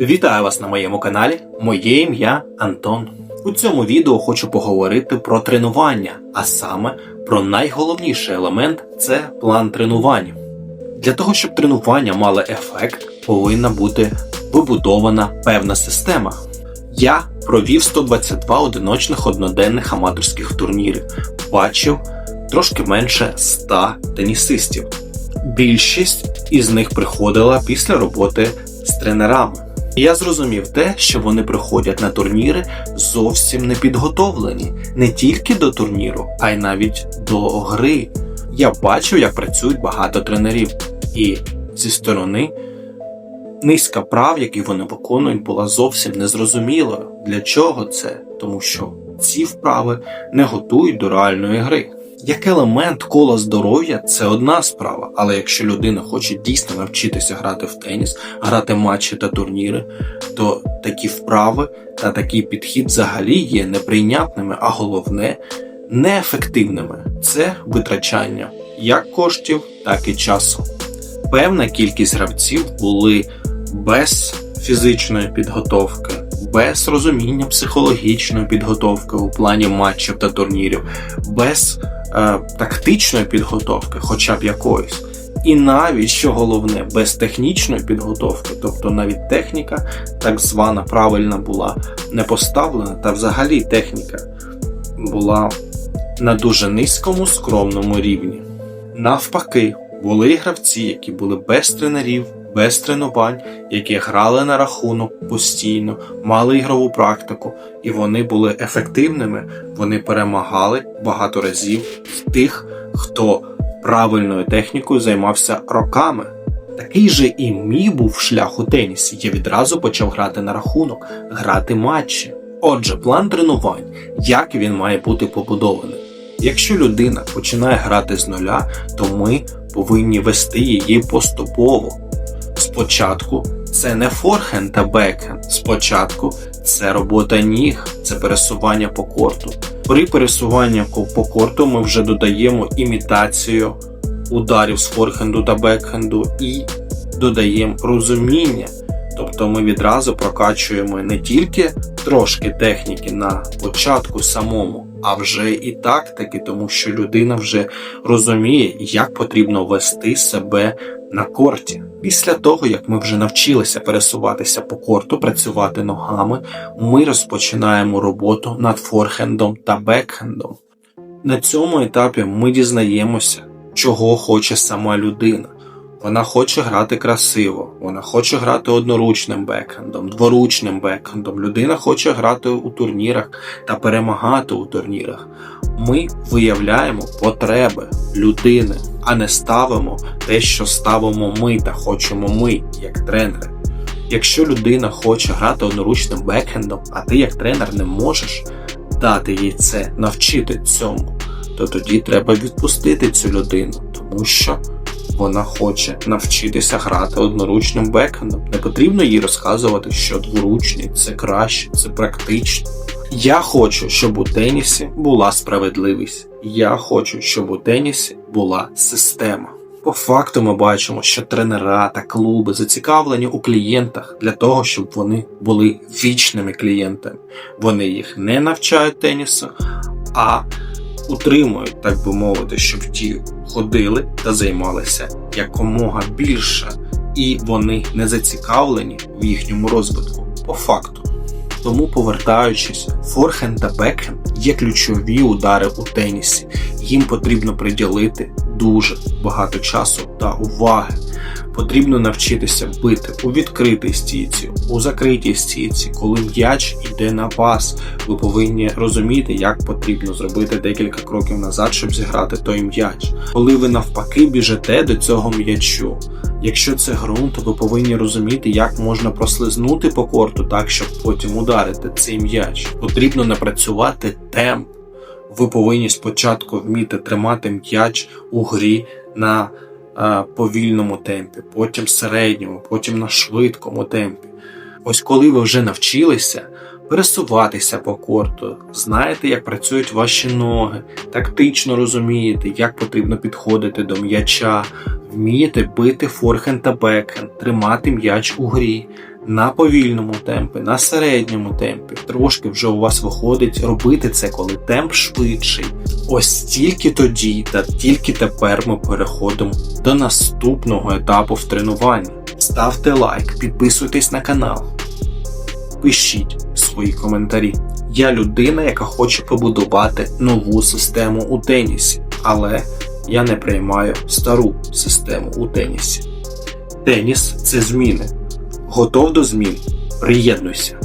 Вітаю вас на моєму каналі. Моє ім'я Антон. У цьому відео хочу поговорити про тренування, а саме про найголовніший елемент це план тренувань. Для того, щоб тренування мали ефект, повинна бути вибудована певна система. Я провів 122 одиночних одноденних аматорських турнірів, бачив трошки менше 100 тенісистів. Більшість із них приходила після роботи з тренерами. Я зрозумів те, що вони приходять на турніри зовсім не підготовлені не тільки до турніру, а й навіть до гри. Я бачив, як працюють багато тренерів, і зі сторони низка прав, які вони виконують, була зовсім незрозумілою. Для чого це? Тому що ці вправи не готують до реальної гри. Як елемент кола здоров'я це одна справа, але якщо людина хоче дійсно навчитися грати в теніс, грати матчі та турніри, то такі вправи та такий підхід взагалі є неприйнятними, а головне неефективними. Це витрачання як коштів, так і часу. Певна кількість гравців були без фізичної підготовки, без розуміння психологічної підготовки у плані матчів та турнірів, без е, тактичної підготовки, хоча б якоїсь. І навіть що головне, без технічної підготовки, тобто навіть техніка, так звана правильна була не поставлена, та взагалі техніка була на дуже низькому скромному рівні. Навпаки, були гравці, які були без тренерів, без тренувань, які грали на рахунок постійно, мали ігрову практику, і вони були ефективними. Вони перемагали багато разів тих, хто правильною технікою займався роками. Такий же і мій був шлях у тенісі. Я відразу почав грати на рахунок, грати матчі. Отже, план тренувань, як він має бути побудований. Якщо людина починає грати з нуля, то ми повинні вести її поступово. Спочатку це не форхенд та бекхенд. Спочатку це робота ніг, це пересування по корту. При пересуванні по корту ми вже додаємо імітацію ударів з форхенду та бекхенду і додаємо розуміння. Тобто ми відразу прокачуємо не тільки трошки техніки на початку самому, а вже і тактики, тому що людина вже розуміє, як потрібно вести себе на корті. Після того, як ми вже навчилися пересуватися по корту, працювати ногами, ми розпочинаємо роботу над форхендом та бекхендом. На цьому етапі ми дізнаємося, чого хоче сама людина. Вона хоче грати красиво, вона хоче грати одноручним бекхендом, дворучним бекхендом. Людина хоче грати у турнірах та перемагати у турнірах. Ми виявляємо потреби людини, а не ставимо те, що ставимо ми та хочемо ми, як тренери. Якщо людина хоче грати одноручним бекхендом, а ти як тренер не можеш дати їй це, навчити цьому, то тоді треба відпустити цю людину, тому що вона хоче навчитися грати одноручним бекхендом. Не потрібно їй розказувати, що дворучний це краще, це практично. Я хочу, щоб у тенісі була справедливість. Я хочу, щоб у тенісі була система. По факту ми бачимо, що тренера та клуби зацікавлені у клієнтах для того, щоб вони були вічними клієнтами. Вони їх не навчають тенісу, а утримують, так би мовити, щоб ті ходили та займалися якомога більше, і вони не зацікавлені в їхньому розвитку. По факту. Тому, повертаючись, форхенд та бекхенд є ключові удари у тенісі. Їм потрібно приділити дуже багато часу та уваги. Потрібно навчитися бити у відкритій стійці, у закритій стійці, коли м'яч йде на пас. Ви повинні розуміти, як потрібно зробити декілька кроків назад, щоб зіграти той м'яч. Коли ви навпаки біжите до цього м'ячу. Якщо це ґрунт, ви повинні розуміти, як можна прослизнути по корту так, щоб потім ударити цей м'яч. Потрібно напрацювати темп. Ви повинні спочатку вміти тримати м'яч у грі на е, повільному темпі, потім середньому, потім на швидкому темпі. Ось коли ви вже навчилися пересуватися по корту, знаєте, як працюють ваші ноги, тактично розумієте, як потрібно підходити до м'яча, вмієте бити форхенд та бекхенд, тримати м'яч у грі, на повільному темпі, на середньому темпі. Трошки вже у вас виходить робити це, коли темп швидший. Ось тільки тоді та тільки тепер ми переходимо до наступного етапу в тренуванні. Ставте лайк, підписуйтесь на канал, пишіть свої коментарі. Я людина, яка хоче побудувати нову систему у тенісі, але я не приймаю стару систему у тенісі. Теніс це зміни. Готов до змін? Приєднуйся.